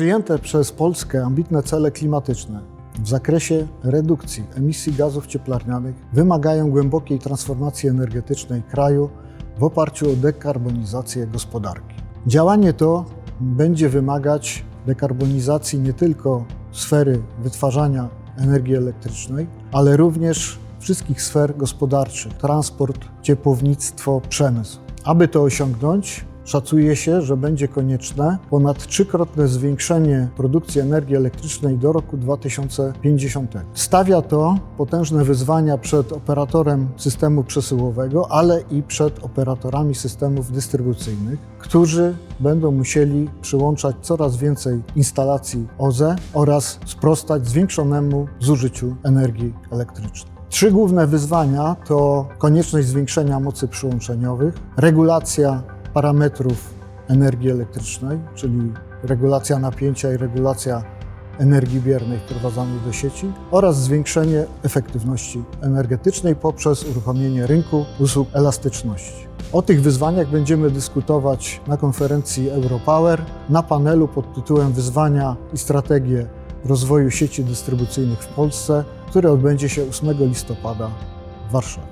Przyjęte przez Polskę ambitne cele klimatyczne w zakresie redukcji emisji gazów cieplarnianych wymagają głębokiej transformacji energetycznej kraju w oparciu o dekarbonizację gospodarki. Działanie to będzie wymagać dekarbonizacji nie tylko sfery wytwarzania energii elektrycznej, ale również wszystkich sfer gospodarczych transport, ciepłownictwo, przemysł. Aby to osiągnąć, szacuje się, że będzie konieczne ponad trzykrotne zwiększenie produkcji energii elektrycznej do roku 2050. Stawia to potężne wyzwania przed operatorem systemu przesyłowego, ale i przed operatorami systemów dystrybucyjnych, którzy będą musieli przyłączać coraz więcej instalacji OZE oraz sprostać zwiększonemu zużyciu energii elektrycznej. Trzy główne wyzwania to konieczność zwiększenia mocy przyłączeniowych, regulacja parametrów energii elektrycznej, czyli regulacja napięcia i regulacja energii biernej wprowadzanej do sieci oraz zwiększenie efektywności energetycznej poprzez uruchomienie rynku usług elastyczności. O tych wyzwaniach będziemy dyskutować na konferencji Europower na panelu pod tytułem Wyzwania i strategie rozwoju sieci dystrybucyjnych w Polsce, który odbędzie się 8 listopada w Warszawie.